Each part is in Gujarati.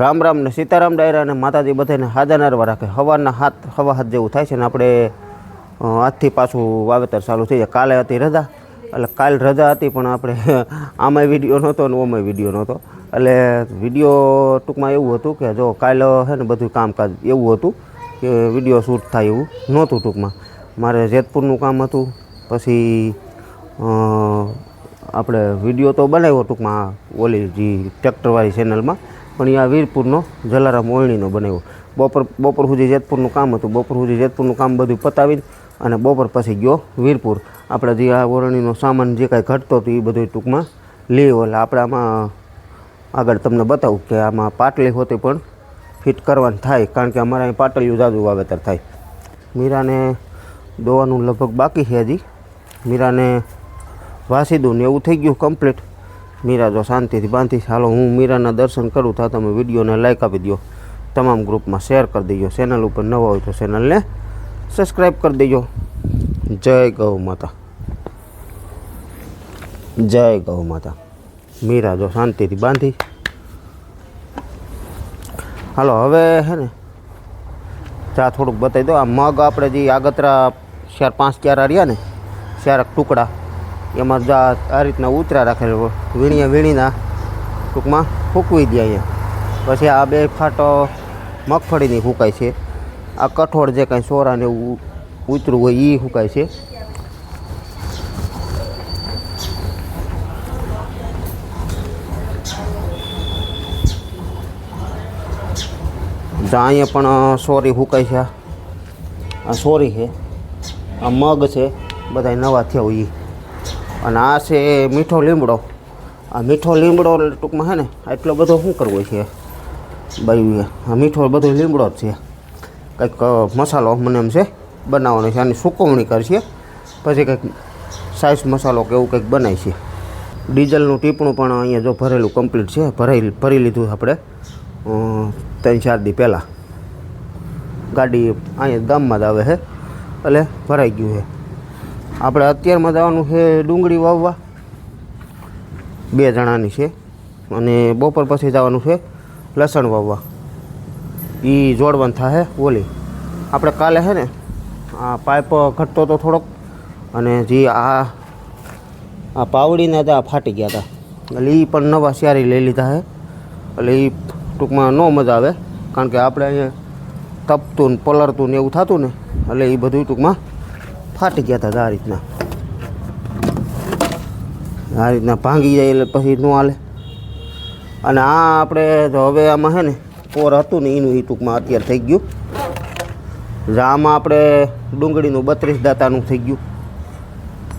રામ રામ ને સીતારામ ડાયરા અને માતાજી બધાને હાજા નરવા રાખે. હવાના હાથ, હવા હાથ જેવું થાય છે ને આપણે આજથી પાછું વાવેતર ચાલુ થઈ જાય. કાલે હતી રજા, એટલે કાલ રજા હતી પણ આપણે આમાંય વીડિયો નહોતો ને ઓમાંય વીડિયો નહોતો. એટલે વીડિયો ટૂંકમાં એવું હતું કે જો કાલે છે ને બધું કામકાજ એવું હતું કે વીડિયો શૂટ થાય એવું નહોતું ટૂંકમાં. મારે જેતપુરનું કામ હતું, પછી આપણે વીડિયો તો બનાવ્યો ટૂંકમાં ઓલી જે ટ્રેક્ટરવાળી ચેનલમાં પણ આ વીરપુરનો જલારામ ઓળણીનો બનાવ્યો. બપોર બપોર સુધી જેતપુરનું કામ હતું. બપોર સુધી જેતપુરનું કામ બધું પતાવીને અને બપોર પછી ગયો વીરપુર. આપણે જે આ ઓરણીનો સામાન જે કાંઈ ઘટતો હતો એ બધું ટૂંકમાં લેવો એટલે આપણે આમાં આગળ તમને બતાવું કે આમાં પાટલી હોતી પણ ફિટ કરવાની થાય, કારણ કે અમારે અહીં પાટલીઓ જાજુ વાવેતર થાય. મીરાને દોવાનું લગભગ બાકી છે હજી. મીરાને વાસી દઉં ને એવું થઈ ગયું કમ્પ્લીટ મીરા જો શાંતિથી બાંધી હાલો હું મીરાના દર્શન કરું, તો તમે વિડીયોને લાઈક આપી દો તમામ ગ્રુપમાં શેર કરી દેજો. ચેનલ ઉપર નવા હોય તો ચેનલને સબસ્ક્રાઈબ કરી દેજો. જય ગૌ માતા. જય ગૌ માતા. મીરા જો શાંતિથી બાંધી હાલો, હવે હે ને, ચા થોડુંક બતાવી દો. આ મગ આપણે જે આગતરા ચાર પાંચ ક્યારા રહ્યા ને, ચારક ટુકડા. એમાં આ રીતના ઉતરા રાખેલ વીણીએ વીણીના ટૂંકમાં ફૂકવી દે અહીંયા. પછી આ બે ફાટો મગફળીની ફૂંકાય છે. આ કઠોળ જે કાંઈ સોરાને એવું ઉતરું હોય એ ફૂંકાય છે. અહીંયા પણ સોરી હુકાય છે આ. સોરી છે. આ મગ છે. બધા નવા થયા હોય. અને આ છે મીઠો લીમડો. આ મીઠો લીમડો ટૂંકમાં છે ને એટલો બધો શું કરવો છે? બાયું આ મીઠો બધો લીમડો જ છે. કંઈક મસાલો મને એમ છે, બનાવવાનો છે. આની સુકવણી કરશે. પછી કંઈક સાઈઝ મસાલો કે એવું કંઈક બનાવી છે. ડીઝલનું ટીપણું પણ અહીંયા જો ભરેલું કમ્પ્લીટ છે. ભરાઈ, ભરી લીધું આપણે. ત્રણ, ચાર દી પહેલાં. ગાડી અહીંયા ગામમાં જ આવે છે. એટલે ભરાઈ ગયું છે. આપણે અત્યારમાં જવાનું છે ડુંગળી વાવવા. બે જણાની છે. અને બપોર પછી જવાનું છે લસણ વાવવા. એ જોડવાનું થાય ઓલી. આપણે કાલે છે ને, આ પાઇપ ઘટતો તો થોડોક, અને જે આ આ પાવડીના હતા ફાટી ગયા હતા એટલે એ પણ નવા સ્યારી લઈ લીધા છે. એટલે એ ટૂંકમાં ન મજા આવે, કારણ કે આપણે અહીંયા તપતું ને પલળતું ને એવું થતું ને, એટલે એ બધું ટૂંકમાં ફાટી ગયા હતા આ રીતના. આ રીતના ભાંગી જાય એટલે પછી ન હાલે. અને આ આપણે જો હવે આમાં છે ને પોર હતું ને એનું એ ટૂંકમાં અત્યારે થઈ ગયું. આમાં આપણે ડુંગળીનું બત્રીસ દાતાનું થઈ ગયું.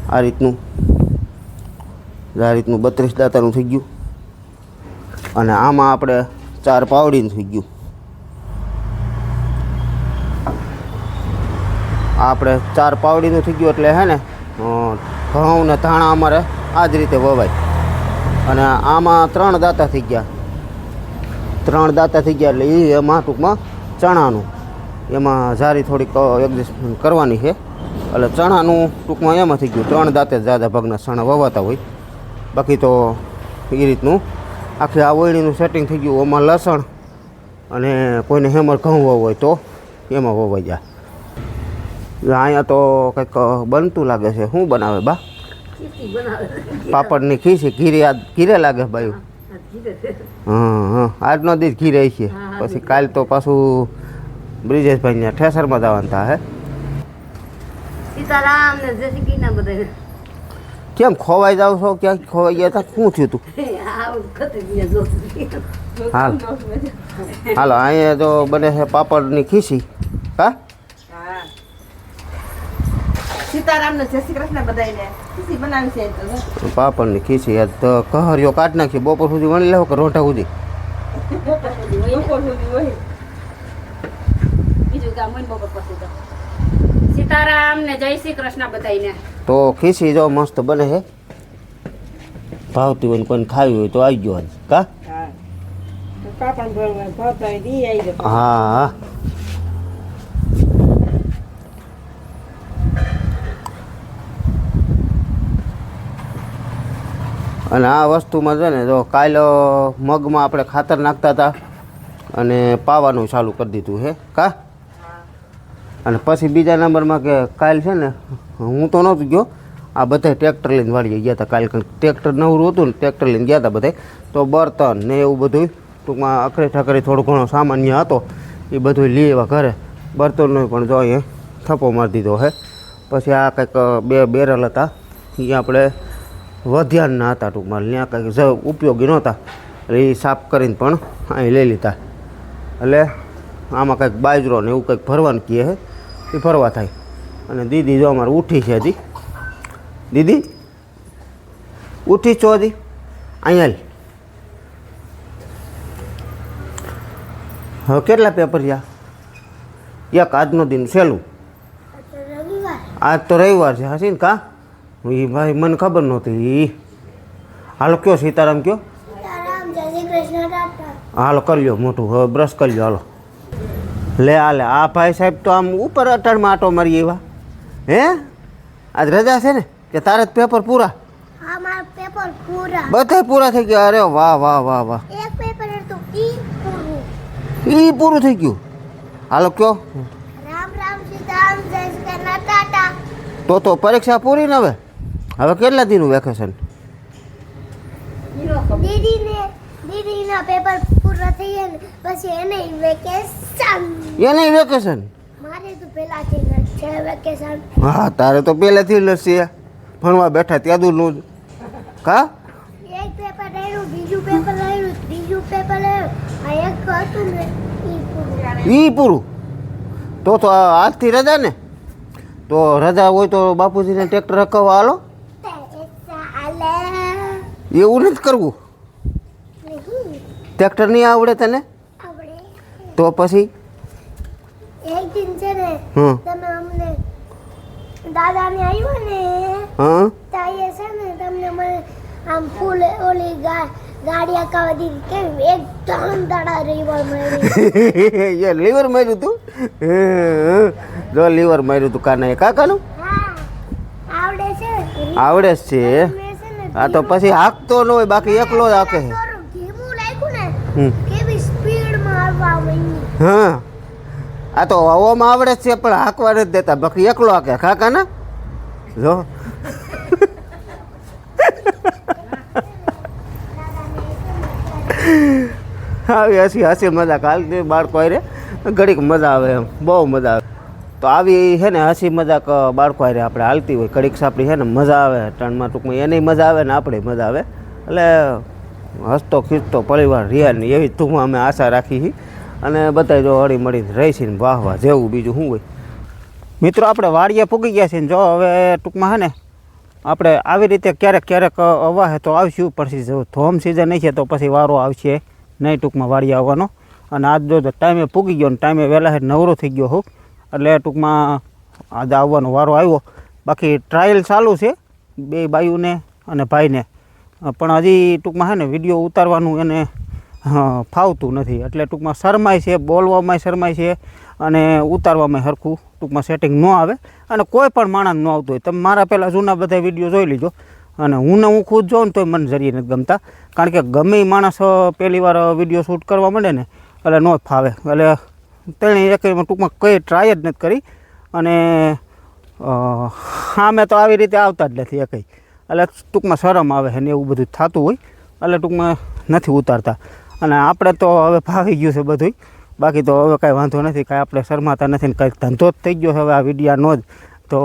આ રીતનું. આ રીતનું બત્રીસ દાતાનું થઈ ગયું. અને આમાં આપણે ચાર પાવડીનું થઈ ગયું. આપણે ચાર પાવડીનું થઈ ગયું એટલે હે ને ઘઉં ને ધાણા અમારે આ જ રીતે વવાય. અને આમાં ત્રણ દાંતા થઈ ગયા. ત્રણ દાંતા થઈ ગયા એટલે એ એમાં ટૂંકમાં ચણાનું. એમાં જારી થોડીક એડજસ્ટમેન્ટ કરવાની છે. એટલે ચણાનું ટૂંકમાં એમાં થઈ ગયું. ત્રણ દાંતે જાદા ભાગના ચણા વવાતા હોય. બાકી તો એ રીતનું. આખી આ ઓયણીનું સેટિંગ થઈ ગયું. એમાં લસણ અને કોઈને હેમર ઘઉં હોય તો એમાં વવાઈ જાય. અહીંયા તો કંઈક બનતું લાગે છે. શું બનાવે બા? પાપડની ખીસી ઘીરે ઘીરે લાગે ભાઈ. હા હા આજનો દિવસ ઘીરે છે. પછી કાલ તો પાછું બ્રિજેશભાઈને ઠેસરમાં જવાનું થાય સીતારામ ને જય શ્રી કૃષ્ણ બધા. કેમ ખોવાઈ જાવ છો? ક્યાંક ખોવાઈ ગયા હતા? શું થયું તું? હાલ. હાલો અહીંયા જો બને છે પાપડની ખીસી હા? સીતારામ જય શ્રી કૃષ્ણ બધાને ખુશી બનાવી છે તો પાપડની ખીસી આજ તો કહર્યો કાઢ નાખી. બપોર સુધી વણી લેવો કે રોંઠા સુધી? સીતારામ ને જય શ્રી કૃષ્ણ બધાને તો ખીસી જો મસ્ત બને છે ભાવતી હોય ને કોઈને ખાવી હોય તો આવી ગયો આજ. કા? હા હા. અને આ વસ્તુમાં છે ને, જો કાલ મગમાં આપણે ખાતર નાખતા હતા અને પાવાનું ચાલુ કરી દીધું હે, કા? અને પછી બીજા નંબરમાં કે કાલ છે ને, હું તો નહોતો ગયો. આ બધા ટ્રેક્ટર લઈને વાળીએ ગયા હતા કાલ ટ્રેક્ટર નવરું હતું ને, ટ્રેક્ટર લઈને ગયા હતા બધા તો બર્તન ને એવું બધું ટૂંકમાં અખરે ઠકરે થોડો ઘણો સામાન્ય હતો, એ બધું લઈ એવા ઘરે. બર્તનનો પણ જો અહીંયા થપ્પો મારી દીધો હે. પછી આ કંઈક બે બેરલ હતા એ આપણે વધ્યાના હતા ટૂંકમાં. ત્યાં કંઈક જ ઉપયોગી નહોતા. એટલે એ સાફ કરીને પણ અહીં લઈ લીધા. એટલે આમાં કંઈક બાજરો ને એવું કંઈક ભરવાનું કહે છે. એ ભરવા થાય. અને દીદી જો અમારે ઉઠી છે હજી. દીદી? ઉઠી છો હજી? અહીંયા. હવે કેટલા પેપર રહ્યા એક આજનો દિન સહેલું. આજ તો રવિવાર. છે. હસી ને કા? એ ભાઈ મને ખબર નહોતી. હાલો કયો સીતારામ કયો? હાલો કરી લો મોટું હવે બ્રશ કરી લ્યો હાલો. લે હાલે આ ભાઈ સાહેબ તો આમ ઉપર અટાણમાં આટો મારી એવા હે? આજ રજા છે ને કે તારે પેપર પૂરા? બધા પૂરા. થઈ ગયા. અરે વાહ વાહ વાહ વાહ. ઈ પૂરું થઈ ગયું. હાલો કયો? રામ રામ સીતારામ જય શ્રી કૃષ્ણ ટાટા. તો તો પરીક્ષા પૂરી ને હવે? હવે કેટલા દિનનું વેકેશન દીદીને દીદીના પેપર પૂરા થઈ ગયા ને પછી એને વેકેશન એ વેકેશન મારે તો પહેલાથી છે વેકેશન હા તારે તો પહેલેથી જ છે. ભણવા બેઠા ત્યાં દૂરનું જ. કા? એક પેપર રહ્યું બીજું પેપર રહ્યું ત્રીજું પેપર રહ્યું આ એક હતું ને ઈ પૂરું. ઈ પૂરું? તો તો આજથી રજા ને? તો રજા હોય તો બાપુજીને ટ્રેક્ટર રખાવવા હાલો. ચાલે એવું નથી કરવું. ટ્રેક્ટર નહીં આવડે તને? તો પછી? એક દિન છે ને તમે અમને દાદાને આવ્યો ને હં તાઈએ છે ને તમને મને આમ ફૂલ ઓલી ગાડી અકાવા દીધી. કેમ? એકદમ દાડા લીવર મળી એ લીવર માર્યું તું? જો લીવર માર્યું તું કાના કાકાનું? આવડે છે. આવડે છે. આ તો પછી હાંકતો ન હોય બાકી એકલો જ હાકે હા. આ તો હવામાં આવડે છે પણ હાંકવા નથી દેતા. બાકી એકલો હાકે ખાકા ના? જો. આવી હસી હસી મજાક કાલ બાળકો રે ઘડીક મજા આવે એમ. બહુ મજા આવે. તો આવી છે ને હસી મજાક બાળકો હારે આપણે હાલતી હોય. કડીક સાપડી છે ને મજા આવે ટર્નમાં ટૂંકમાં એની મજા આવે ને આપણે મજા આવે. એટલે હસતો ખીચતો પરિવાર રહ્યા ને એવી ટૂંકમાં અમે આશા રાખી અને બધા જો હળી મળીને રહીશી ને વાહ વાહ જેવું બીજું શું હોય. મિત્રો, આપણે વાડીએ પૂગી ગયા છીએ ને જો હવે ટૂંકમાં છે ને આપણે આવી રીતે ક્યારેક ક્યારેક અવાહે તો આવશું. પછી જો ધોમ સિઝન નહીં છે તો પછી વારો આવશે. નહીં ટૂંકમાં વાડીએ આવવાનો. અને આજ જો ટાઈમે પૂગી ગયો ને ટાઈમે વહેલા નવરો થઈ ગયો હોઉં એટલે ટૂંકમાં આજે આવવાનો વારો આવ્યો. બાકી ટ્રાયલ ચાલુ છે બે બાયુને અને ભાઈને. પણ હજી ટૂંકમાં છે ને વીડિયો ઉતારવાનું એને ફાવતું નથી. એટલે ટૂંકમાં શરમાય છે, બોલવામાં શરમાય છે અને ઉતારવામાં સરખું ટૂંકમાં સેટિંગ ન આવે અને કોઈ પણ માણસ ન આવતું હોય. તમે મારા પહેલાં જૂના બધા વીડિયો જોઈ લીજો. અને હું ને હું ખુદ જોઉં ને તોય મને જરીએ નથી ગમતા. કારણ કે ગમે માણસ પહેલી વાર વીડિયો શૂટ કરવા માંડે ને, એટલે ન ફાવે. એટલે તેણે એક ટૂંકમાં કંઈ ટ્રાય જ નથી કરી. અને હા મેં તો આવી રીતે આવતા જ નથી એકઈ એટલે ટૂંકમાં શરમ આવે ને એવું બધું થતું હોય, એટલે ટૂંકમાં નથી ઉતારતા. અને આપણે તો હવે ભાવી ગયું છે બધું બાકી તો હવે કાંઈ વાંધો નથી, કાંઈ આપણે શરમાતા નથી ને કાંઈક ધંધો જ થઈ ગયો છે હવે આ વિડીયાનો જ. તો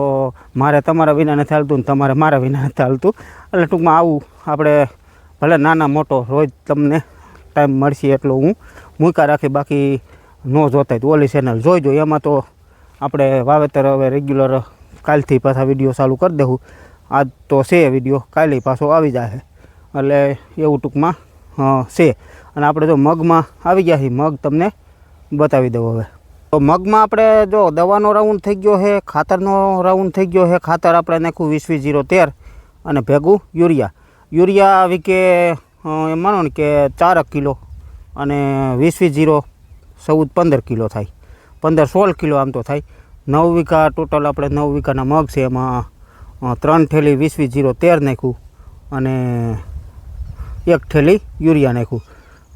મારે તમારા વિના નથી હાલતું ને તમારે મારા વિના નથી હાલતું. એટલે ટૂંકમાં આવું આપણે ભલે નાના મોટો રોજ તમને ટાઈમ મળશે એટલો હું મૂકા રાખી. બાકી ન જોતા તો ઓલી ચેનલ જોઈજો. એમાં તો આપણે વાવેતર હવે રેગ્યુલર કાલથી પાછા વીડિયો ચાલુ કરી દઉં આજ તો છે વીડિયો કાલે પાછો આવી જાય એટલે એવું ટૂંકમાં છે. અને આપણે જો મગમાં આવી ગયા છીએ, મગ તમને બતાવી દઉં હવે. તો મગમાં આપણે જો દવાનો રાઉન્ડ થઈ ગયો છે, ખાતરનો રાઉન્ડ થઈ ગયો છે. ખાતર આપણે નાખ્યું વીસ વીસ જીરો તેર અને ભેગું યુરિયા. યુરિયા આવી કે એમ માનો ને કે ચારક કિલો અને વીસ વીસ જીરો ચૌદ પંદર કિલો થાય. પંદર સોળ કિલો આમ તો થાય. નવ વીઘા ટોટલ આપણે નવ વીઘાના મગ છે એમાં ત્રણ થેલી વીસ વીસ જીરો તેર નાખ્યું અને એક થેલી યુરિયા નાખ્યું.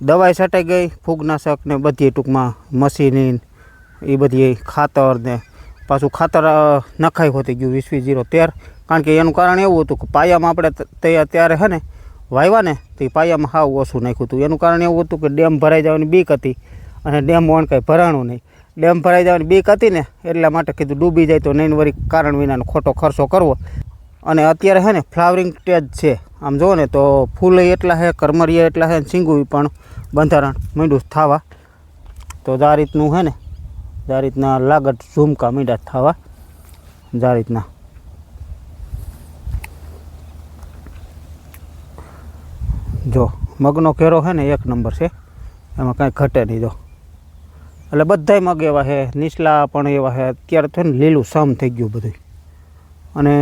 દવાઈ છટાઈ ગઈ, ફૂગનાશક ને બધી ટૂંકમાં મશીની એ બધી ખાતર ને પાછું ખાતર નખાઈ હોતી ગયું વીસ વીસ જીરો તેર. કારણ કે એનું કારણ એવું હતું કે પાયામાં આપણે તૈયાર ત્યારે હે ને વાવ્યા ને, તો એ પાયામાં હાવ ઓછું નાખ્યું હતું. એનું કારણ એવું હતું કે ડેમ ભરાઈ જવાની બીક હતી. અને ડેમ વણ કંઈ ભરાણું નહીં. ડેમ ભરાઈ જવાની બીક હતી ને, એટલા માટે કીધું ડૂબી જાય તો નહીં વળી કારણ વિનાનો ખોટો ખર્ચો કરવો. અને અત્યારે હે ને ફ્લાવરિંગ સ્ટેજ છે. આમ જુઓ ને તો ફૂલ એટલા છે કરમરિયા એટલા છે સિંગું પણ બંધારણ મીંડું થવા. તો આ રીતનું હે ને આ રીતના લાગત ઝુમકા મીંડા થવા. આ રીતના. જો, મગનો ઘેરો છે ને એક નંબર છે. એમાં કાંઈ ઘટે નહીં જો. એટલે બધાય મગ એવા છે. નીચલા પણ એવા છે. અત્યારે તો ને લીલું સમ થઈ ગયું બધું અને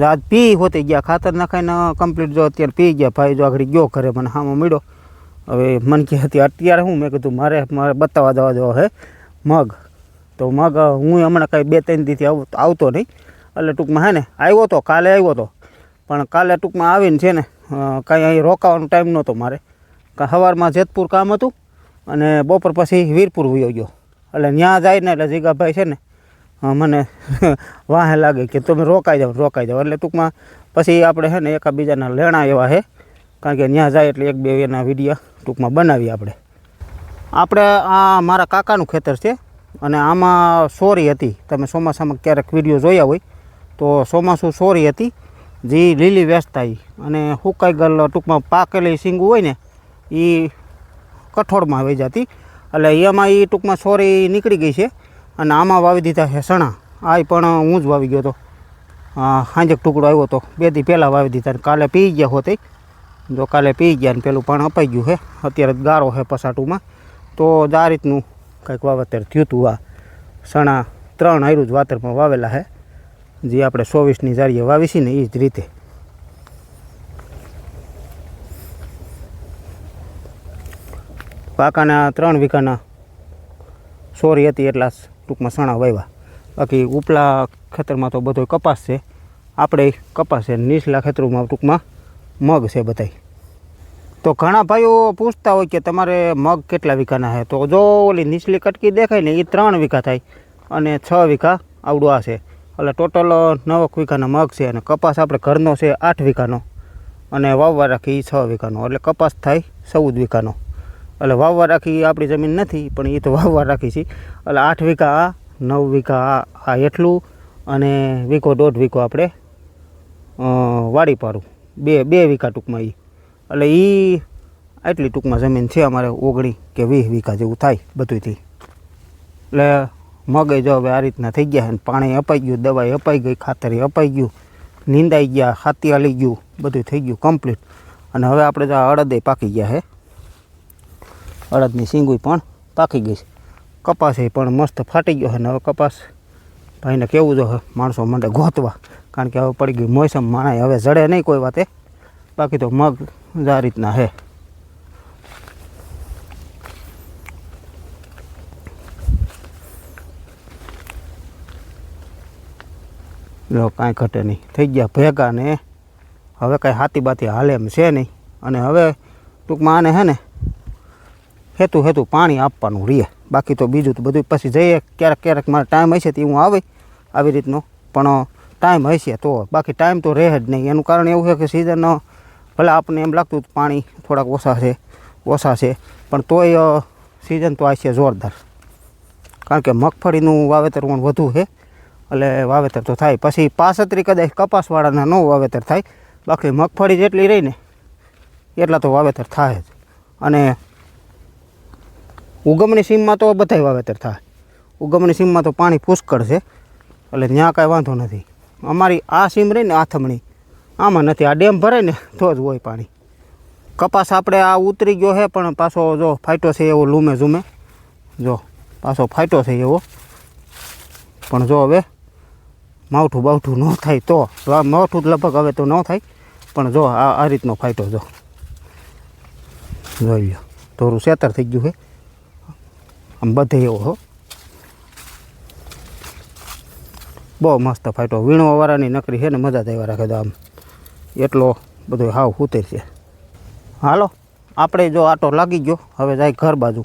આજ પી હોતી ગયા. ખાતર નાખાઈને કમ્પ્લીટ જો અત્યારે પી ગયા. ભાઈ જો આગળ ગયો ઘરે મને હામો મળ્યો. હવે મન કે હતી, અત્યારે હું? મેં કીધું, મારે મારે બતાવવા દેવા જવા હે, મગ. તો મગ હું હમણાં કાંઈ બે ત્રણ દીથી આવ, આવતો નહીં. એટલે ટૂંકમાં હે ને, આવ્યો તો, કાલે આવ્યો તો. પણ કાલે ટૂંકમાં આવીને છે ને કાંઈ અહીં રોકાવાનો ટાઈમ નહોતો મારે. સવારમાં જેતપુર કામ હતું? અને બપોર પછી વીરપુર વયો ગયો. એટલે ત્યાં જાય ને એટલે જીગાભાઈ છે ને મને વાહે લાગે કે તમે રોકાઈ જાઓ રોકાઈ જાઓ. એટલે ટૂંકમાં પછી આપણે છે ને એકાબીજાના લેણા એવા છે. કારણ કે ત્યાં જાય એટલે એક બે એના વિડીયા ટૂંકમાં બનાવીએ આપણે. આપણે આ મારા કાકાનું ખેતર છે અને આમાં સોરી હતી. તમે ચોમાસામાં ક્યારેક વીડિયો જોયા હોય તો ચોમાસું સોરી હતી. જે લીલી વેચતા ઈ અને હુકાઈ ગયેલો ટૂંકમાં પાકેલી સિંગું હોય ને એ કઠોળમાં આવી જતી. એટલે એમાં એ ટૂંકમાં સોરી નીકળી ગઈ છે. અને આમાં વાવી દીધા છે સણા આ પણ હું જ વાવી ગયો હતો હાંજક ટુકડો આવ્યો હતો બે દી પહેલાં વાવી દીધા અને કાલે પી ગયા હોતે. જો કાલે પી ગયા ને પેલું પણ અપાઈ ગયું છે. અત્યારે ગારો છે પસાટુમાં. તો જ આ રીતનું કંઈક વાવેતર થયું હતું આ સણા ત્રણ આયરું જ વાતરમાં વાવેલા છે. જે આપણે ચોવીસની જારીએ વાવી છે ને એ જ રીતે. પાકાના ત્રણ વીઘાના સોરી હતી એટલા ટૂંકમાં સણા વાવ્યા. બાકી ઉપલા ખેતરમાં તો બધો કપાસ છે. આપણે કપાસ છે નીચલા ખેતરોમાં ટૂંકમાં મગ છે બધાય. તો ઘણા ભાઈઓ પૂછતા હોય કે તમારે મગ કેટલા વીઘાના છે? તો જો ઓલી નીચલી કટકી દેખાય ને એ ત્રણ વીઘા થાય અને છ વીઘા આવડું આ છે. એટલે ટોટલ નવ વીઘાના મગ છે અને કપાસ આપણે ઘરનો છે આઠ વીઘાનો અને વાવવા રાખી છ વીઘાનો. એટલે કપાસ થાય ચૌદ વીઘાનો. એટલે વાવવા રાખી આપણી જમીન નથી, પણ એ તો વાવવા રાખી છે. એટલે આઠ વીઘા આ નવ વીઘા આ એટલું અને વીઘો દોઢ વીઘો આપણે વાડી પાડું. બે બે વીઘા ટૂંકમાં એ એટલે એ આટલી ટૂંકમાં જમીન છે અમારે ઓગણી કે વીસ વીઘા જેવું થાય બધુંથી એટલે મગે જો હવે આ રીતના થઈ ગયા અને પાણી અપાઈ ગયું, દવાઈ અપાઈ ગઈ, ખાતરી અપાઈ ગયું, નીંદાઈ ગયા હાથી હાલી ગયું બધું થઈ ગયું કમ્પ્લીટ અને હવે આપણે જો અડદે પાકી ગયા છે. અડદની સિંગુઈ પણ પાકી ગઈ છે. કપાસ એ પણ મસ્ત ફાટી ગયો છે ને હવે કપાસ ભાઈને કેવું જો માણસો મને ગોતવા. કારણ કે હવે પડી ગઈ મોસમ, માણાય હવે જડે નહીં કોઈ વાતે. બાકી તો મગ જ આ રીતના હે. જો કાંઈ ઘટે નહીં. થઈ ગયા ભેગા ને હવે કાંઈ હાથી બાતી હાલે એમ છે નહીં. અને હવે ટૂંકમાં આને હે ને હેતુ હેતુ પાણી આપવાનું રહે બાકી તો બીજું તો બધું પછી જઈએ. ક્યારેક ક્યારેક મારે ટાઈમ હશે તે હું આવે આવી રીતનો. પણ ટાઈમ હશે તો. બાકી ટાઈમ તો રહે જ નહીં. એનું કારણ એવું છે કે સિઝન ભલે આપણને એમ લાગતું પાણી થોડાક ઓછા છે ઓછા છે. પણ તોય સિઝન તો આ છે જોરદાર. કારણ કે મગફળીનું વાવેતર પણ વધુ છે. એટલે વાવેતર તો થાય. પછી પાસત્રી કદાચ કપાસવાળાના ન વાવેતર થાય. બાકી મગફળી જેટલી રહી ને, એટલા તો વાવેતર થાય જ. અને ઉગમની સીમમાં તો બધાય વાવેતર થાય. ઉગમની સીમમાં તો પાણી પુષ્કળ છે. એટલે ત્યાં કાંઈ વાંધો નથી. અમારી આ સીમ રહી ને આથમણી. આમાં નથી. આ ડેમ ભરાય ને તો જ હોય પાણી. કપાસ આપણે આ ઉતરી ગયો છે પણ પાછો જો ફાયટો છે એવો લૂમે ઝૂમે. જો, પાછો ફાયટો છે એવો. પણ જો હવે માવઠું બાવઠું ન થાય તો. માવઠું લગભગ હવે તો ન થાય, પણ જો આ આ રીતનો ફાયટો જો. જોઈ લો થોડું સેતર થઈ ગયું છે. આમ બધે હો. બહુ મસ્ત ફાઈટો વીણવાવાળાની નકરી છે ને મજા દેવા રાખે તો આમ એટલો બધો હાવ ઉતર છે. હાલો, આપણે જો આટો લાગી ગયો, હવે જાય ઘર બાજુ.